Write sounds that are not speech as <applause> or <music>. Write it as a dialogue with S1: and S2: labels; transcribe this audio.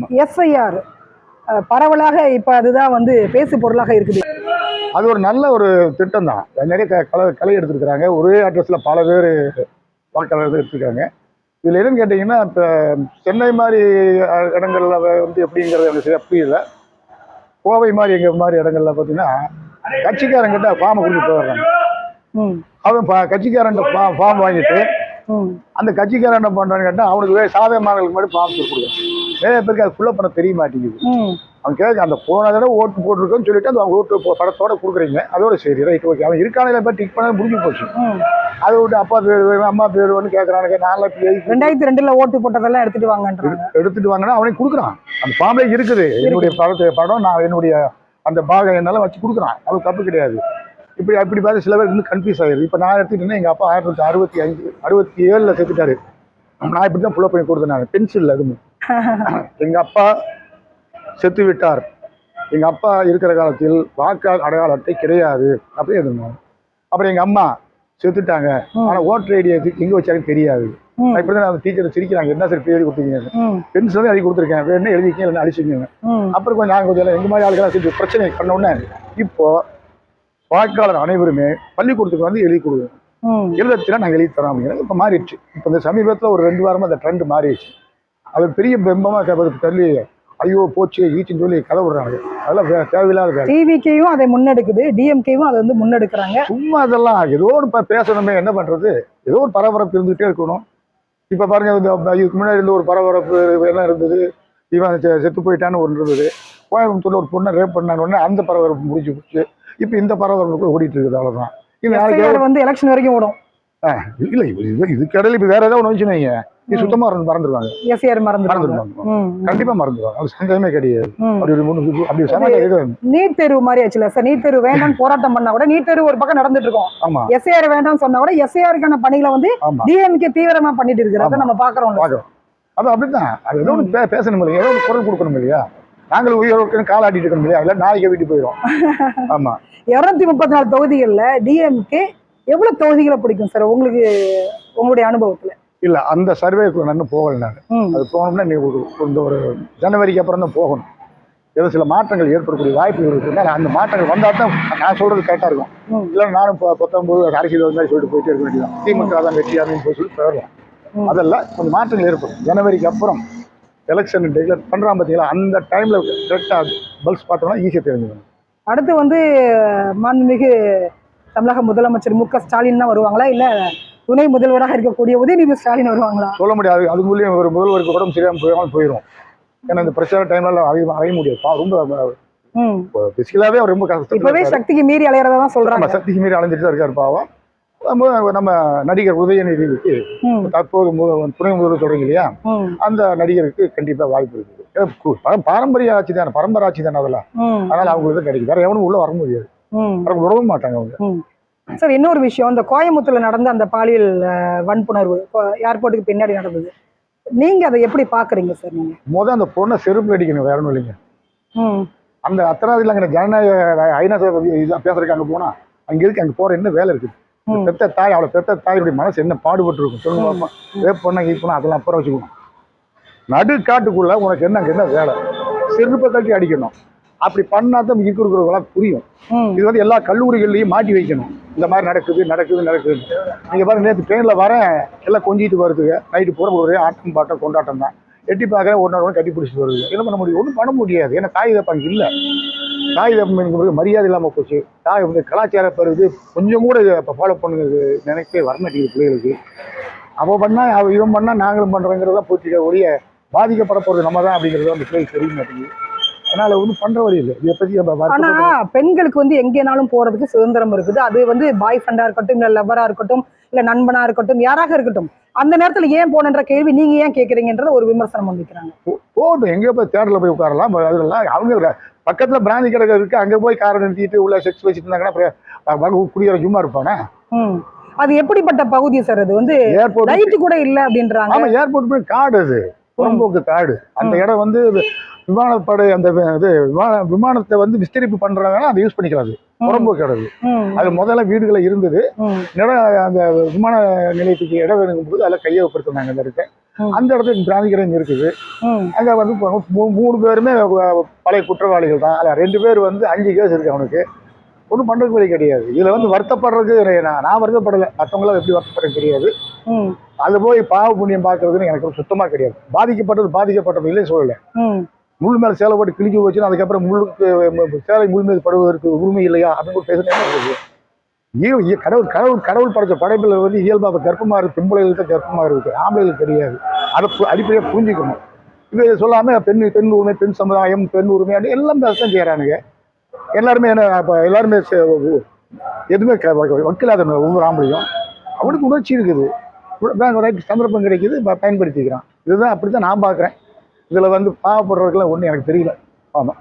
S1: SIR பரவலாக இப்ப அதுதான் வந்து பேசு பொருளாக இருக்குது.
S2: அது ஒரு நல்ல ஒரு திட்டம் தான் நிறைய க- கலை கலை எடுத்துருக்குறாங்க. ஒரே அட்ரஸில் பல பேர் வாக்காளர் எடுத்துருக்காங்க. இதில் என்னன்னு கேட்டிங்கன்னா இப்போ சென்னை மாதிரி இடங்கள்ல வந்து எப்படிங்கிறது எனக்கு சரியா புரியல. கோவை மாதிரி எங்கள் மாதிரி இடங்கள்ல பார்த்தீங்கன்னா கட்சிக்காரங்கிட்ட ஃபார்மை கொடுத்து போயிடுறாங்க.
S1: ம்.
S2: அவன் பா- கட்சிக்காரன்ட்ட ஃபா ஃபார்ம் வாங்கிட்டு அந்த கட்சிக்காரன் என்ன பண்ணுறான்னு கேட்டால் அவனுக்கு சாதகமானவங்களுக்கு மட்டும் ஃபார்ம் கொடுக்குறான். நிறைய பேருக்கு அது ஃபுல்லாக பண்ண தெரிய மாட்டேங்குது. அவன் கேட்க அந்த போன தடவை ஓட்டு போட்டிருக்கோன்னு சொல்லிட்டு அந்த ஓட்டு படத்தோட கொடுக்குறீங்க. அதோட சரி ரைட் ஓகே. அவன் இருக்கான போய் டிக் பண்ண முடிஞ்சு போச்சு. அதை விட்டு அப்பா பேர் வேணும் அம்மா பேர் வேணும் கேட்குறானுங்க நான்லாம் எழுதி
S1: ரெண்டாயிரத்தி ரெண்டுல ஓட்டு போட்டதெல்லாம் எடுத்துட்டு வாங்கன்றாங்க.
S2: எடுத்துட்டு வாங்கினா அவனே கொடுக்குறான். அந்த ஃபார்ம்ல இருக்குது. என்னுடைய படத்தை படம் நான் என்னுடைய அந்த பாகம் என்னால வச்சு கொடுக்குறான். அது தப்பு கிடையாது. இப்படி அப்படி பார்த்து சில பேர் இன்னும் கன்ஃபியூஸ் ஆயிடுது. இப்போ நான் எடுத்துக்கிட்டேன்னா எங்கள் அப்பா ஆயிரத்தி அறுபத்தி அஞ்சு அறுபத்தி ஏழில் செத்துட்டாரு நான் இப்படி தான் ஃபுல்லாக பண்ணி கொடுத்தேன் நான். பென்சில் அதுவும். <laughs> எங்கள் அப்பா செத்து விட்டார். எங்கள் அப்பா இருக்கிற காலத்தில் வாக்கு அடையாள அட்டை கிடையாது. அப்படி இருந்தோம். அப்புறம் எங்கள் அம்மா செத்துட்டாங்க.
S1: ம்.
S2: ஆனால் ஓட்டர் ஐடி எங்கே வச்சாங்க தெரியாது. இப்படி தான் அந்த டீச்சர் சிரிக்கிறாங்க. என்ன சார் பேர் கொடுத்தீங்க?
S1: ம்.
S2: பென்சில் தான் எழுதி கொடுத்துருக்கேன். வேணும் எழுதிக்கங்க இல்லைன்னா அடிச்சுக்கோங்க.
S1: ம்.
S2: அப்புறம் கொஞ்சம் நாங்கள் கொஞ்சம் எங்கள் மாதிரி ஆளுகளாக செஞ்சு பிரச்சனை பண்ண உடனே இப்போ வாக்காளர் அனைவருமே பள்ளிக்கூடத்துக்கு வந்து எழுதி கொடுங்க
S1: ம்.
S2: எழுதத்தினா நாங்கள் எழுதி தரோம் அப்படிங்கிறது இப்போ மாறிடுச்சு. இப்போ இந்த சமீபத்தில் ஒரு ரெண்டு வாரமாக அந்த ட்ரெண்ட் மாறிடுச்சு. அது ஒரு பெரிய பெம்பமாக தள்ளி ஐயோ போச்சு ஈச்சுன்னு சொல்லி கதை விடுறாங்க அதெல்லாம் தேவையில்லாத வேலை.
S1: டிவிகேயும் அதை முன்னெடுக்குது டிஎம்கேவும் அதை வந்து முன்னெடுக்கிறாங்க.
S2: சும்மா அதெல்லாம் ஏதோ ஒரு ப- பேசணுமே என்ன பண்ணுறது ஏதோ ஒரு பரபரப்பு இருந்துகிட்டே இருக்கணும். இப்போ பாருங்க இதுக்கு முன்னாடி இருந்த ஒரு பரபரப்பு எல்லாம் இருந்தது. இவன் செத்து போயிட்டான்னு ஒன்று இருந்தது. கோயம்புத்தூர்ல ஒரு பொண்ணை ரேப் பண்ணாங்க உடனே அந்த பரபரப்பு முடிஞ்சு போச்சு. இப்போ இந்த பரபரப்பு ஓடிட்டு இருக்குது அவ்வளோதான் இது
S1: வந்து எலெக்ஷன் வரைக்கும் ஓடும்.
S2: இல்லை இது இது இதுக்கடையில் இப்போ வேற ஏதாவது ஒன்று வச்சுன்னு வைங்க. இது சுத்தமாக மறந்து மறந்துடுவாங்க
S1: எஸ்ஐஆர் மறந்துடுவாங்க
S2: மறந்துடுவாங்க
S1: ம்
S2: கண்டிப்பாக மறந்துடுவாங்க அது சந்தேகமே கிடையாது. அப்படி ஒரு மூணு அப்படி சமாளிக்க
S1: நீட் தேர்வு மாதிரி ஆச்சுல சார்? நீட் தேர்வு வேண்டாம்னு போராட்டம் பண்ணா கூட நீட் தேர்வு ஒரு பக்கம் நடந்துட்டு இருக்கும்.
S2: ஆமாம்
S1: எஸ்ஐஆர் வேண்டாம்னு சொன்னா கூட எஸ்ஐஆருக்கான பணிகளை வந்து டிஎம்கே தீவிரமா பண்ணிட்டு இருக்கிறத நம்ம பாக்குறோம்
S2: பார்க்குறோம். அது அப்படித்தான். அது ஏதோ ஒன்று பேசணும் இல்லையா ஏதோ குரல் கொடுக்கணும் இல்லையா? நாங்கள் உயிரோடு காலாட்டிட்டு இருக்கணும் இல்லையா? இல்லை நாளைக்கு வீட்டு போயிடும் <laughs> ஆமாம்
S1: இருநூத்தி முப்பத்தி நாலு தொகுதிகள்ல டிஎம்கே எவ்வளவு தொகுதிகளை பிடிக்கும் சார் உங்களுக்கு உங்களுடைய அனுபவத்துல?
S2: இல்லை அந்த சர்வேக்குள்ள நான் போகலை நான். அது போகணும்னா நீ ஒரு இந்த ஒரு ஜனவரிக்கு அப்புறம் தான் போகணும். ஏதோ சில மாற்றங்கள் ஏற்படக்கூடிய வாய்ப்புகள் இருக்குன்னா அந்த மாற்றங்கள் வந்தால் தான் நான் சொல்றது கரெக்டாக இருக்கும். இல்லை நானும் இப்போ பத்தொம்பது அரசியல் வந்து சொல்லிட்டு போயிட்டே இருக்க வேண்டியதான் திமுக தான் வெற்றி அப்படின்னு சொல்லி போயிடலாம்
S1: ம்.
S2: அதெல்லாம் கொஞ்சம் மாற்றங்கள் ஏற்படும். ஜனவரிக்கு அப்புறம் எலெக்ஷன் டிக்ளேர் பண்ணுறான் பார்த்தீங்களா அந்த டைமில் கரெக்டாக பல்ஸ் பார்த்தோம்னா ஈஸியாக தெரிஞ்சுக்கணும்.
S1: அடுத்து வந்து மாண்புமிகு தமிழக முதலமைச்சர் மு க ஸ்டாலின் தான் வருவாங்களா? இல்ல துணை முதல்வராக இருக்கக்கூடிய உதயநிதி ஸ்டாலின் வருவாங்களா?
S2: சொல்ல முடியாது. அது மூலியம் ஒரு முதல்வருக்கு உடம்பு சரியாமல் போயாமல் போயிடும் ஏன்னா இந்த பிரச்சார டைம்ல அதிகமாக அலைய முடியாது. பா- ரொம்ப
S1: ம்.
S2: பிசிக்கலாகவே அவர் ரொம்ப கஷ்டத்தில்
S1: இப்பவே. சக்திக்கு மீறி அலையறதா தான் சொல்றாங்க.
S2: சக்திக்கு மீறி அலைஞ்சிட்டு தான் இருக்காரு பாவம். நம்ம நடிகர் உதயநிதிக்கு
S1: ம்.
S2: தற்போது துணை முதல்வர் சொல்றீங்க இல்லையா? அந்த நடிகருக்கு கண்டிப்பா வாய்ப்பு இருக்குது. பாரம்பரிய ஆட்சி தானே. பரம்பரை ஆட்சி தானே அதெல்லாம். அதனால அவங்களுக்கு கிடைக்கும் வேற எவனும் உள்ள வர முடியாது. வர விடவும் மாட்டாங்க அவங்க.
S1: சார் இன்னொரு விஷயம். இந்த கோயம்புத்தூர்ல நடந்த அந்த பாலியல் வன்புணர்வு ஏர்போர்ட்டுக்கு பின்னாடி நடந்தது. நீங்க அதை எப்படி பாக்குறீங்க சார் நீங்க?
S2: முத அந்த பொண்ணை செருப்பு அடிக்கணும் வேற ஒன்றும் இல்லைங்க.
S1: ம்.
S2: அந்த அத்தனாவதுல அங்கே ஜனநாயக ஐநா பேசுறதுக்கு அங்கே போனா அங்க இருக்கு அங்க போற என்ன வேலை இருக்குது. பெத்த தாய் அவளை பெத்த தாயுடைய மனசு என்ன பாடுபட்டு இருக்கும் சொல்லுங்க. ரேப் பண்ணா கீப் பண்ணா அதெல்லாம் அப்புறம் வச்சுக்கணும். நடு காட்டுக்குள்ள உனக்கு என்ன அங்க என்ன வேலை? செருப்பை தட்டி அடிக்கணும். அப்படி பண்ணா தான் இருக்கிறவங்களாம் புரியும். இது வந்து எல்லா கல்லூரிகள்லையும் மாட்டி வைக்கணும். இந்த மாதிரி நடக்குது நடக்குது நடக்குது. நீங்க பாருங்க நேற்று ட்ரெயினில் வரேன் எல்லாம் கொஞ்சிட்டு வருதுங்க நைட்டு பூரா ஒரே ஆட்டம் பாட்டம் கொண்டாட்டம் தான். எட்டி பார்க்குறேன் ஒரு நாள் கட்டி பிடிச்சிட்டு வருது. என்ன பண்ண முடியும்? ஒன்றும் பண்ண முடியாது. ஏன்னா தாய் தப்பம் அங்கே இல்லை. தாய் தப்பம் மரியாதை இல்லாமல் போச்சு. தாய் வந்து கலாச்சார பெறுது கொஞ்சம் கூட இதை இப்போ ஃபாலோ பண்ணுங்க நினைக்கவே வரமாட்டேங்குது பிள்ளைகளுக்கு. அவள் பண்ணா அவ இவன் பண்ணா நாங்களும் பண்ணுறோங்கிறதா போச்சு ஒழிய பாதிக்கப்பட போகிறது நம்ம தான் அப்படிங்கிறது அந்த பிள்ளைக்கு தெரிய மாட்டேங்குது. அதனால ஒன்றும் பண்ணுற வழி இல்லை. இதை பற்றி நம்ம
S1: ஆனா பெண்களுக்கு வந்து எங்கேனாலும் போறதுக்கு சுதந்திரம் இருக்குது. அது வந்து பாய் ஃப்ரெண்டா இருக்கட்டும் இல்ல லவ்வரா இருக்கட்டும் இல்ல நண்பனா இருக்கட்டும் யாராக இருக்கட்டும் அந்த நேரத்துல ஏன் போனன்ற கேள்வி நீங்க ஏன் கேக்குறீங்கன்றத ஒரு விமர்சனம் முன்வைக்கிறாங்க
S2: போகட்டும். எங்கேயோ போய் தேட்டரில் போய் உட்காரலாம். அதெல்லாம் அவங்க பக்கத்துல பிராந்தி கடை இருக்கு. அங்கே போய் காரை நிறுத்திட்டு உள்ள செக்ஸ் வச்சுட்டு இருந்தாங்கன்னா குடிக்கிற சும்மா இருப்பானே?
S1: ம். அது எப்படிப்பட்ட பகுதி சார் அது? வந்து
S2: ஏர்போர்ட்
S1: கூட இல்ல அப்படின்றாங்க.
S2: ஆமா ஏர்போர்ட் போய் காடு அது. புறம்போக்கு காடு அந்த இடம் வந்து விமானப்படை அந்த இது விமான விமானத்தை வந்து விஸ்தரிப்பு பண்றவங்க அதை யூஸ் பண்ணிக்கலாம் அது. புறம்பு கிடது
S1: ம்,
S2: அது முதல்ல வீடுகளை இருந்தது. இடம் அந்த விமான நிலையத்துக்கு இடம் வேணுங்கும் போது அதில் கையகப்படுத்தினாங்க அந்த இடத்த. அந்த இடத்துல பிராந்திகரம் இருக்குது. அங்கே வந்து மூணு பேருமே பழைய குற்றவாளிகள் தான். அதில் ரெண்டு பேர் வந்து அஞ்சு கேஸ் இருக்கு அவனுக்கு. ஒன்றும் பண்ணுறதுக்கு வழி கிடையாது. இதில் வந்து வருத்தப்படுறதுக்கு நான் நான் வருத்தப்படலை. மற்றவங்களாம் எப்படி வருத்தப்படுறது தெரியாது. அது போய் பாவ புண்ணியம் பார்க்கறதுன்னு எனக்கு சுத்தமாக கிடையாது. பாதிக்கப்பட்டது பாதிக்கப்பட்டது இல்லை சொல்லலை. முள் மேலே சேலை போட்டு கிழிஞ்சு வச்சு அதுக்கப்புறம் முள்ளுக்கு சேலை முள் மீது படுவதற்கு உரிமை இல்லையா? அப்படின்னு பேசுனேன் இய- கடவுள் கடவுள் கடவுள் படைச்ச படைப்பில் வந்து இயல்பாக கர்ப்பமாக இருக்குது பெண்பிள்ளைகளுக்கு கர்ப்பமாக இருக்குது ஆம்பளைகளுக்கு தெரியாது. அதை அடிப்படையாக புரிஞ்சுக்கணும். இது சொல்லாமல் பெண் பெண் உரிமை பெண் சமுதாயம் பெண் உரிமை எல்லாம் பேசத்தான் செய்கிறானுங்க எல்லாருமே என்ன இப்போ எல்லாருமே எதுவுமே வக்கில்லாத ஒவ்வொரு ஆம்பளையும் அவனுக்கு உணர்ச்சி இருக்குது. ரைட் சந்தர்ப்பம் கிடைக்குது பயன்படுத்திக்கிறான். இதுதான் அப்படி தான் நான் பார்க்குறேன் இதில் வந்து பாவப்படுறதுக்கெல்லாம் ஒன்றும் எனக்கு தெரியல. ஆமாம்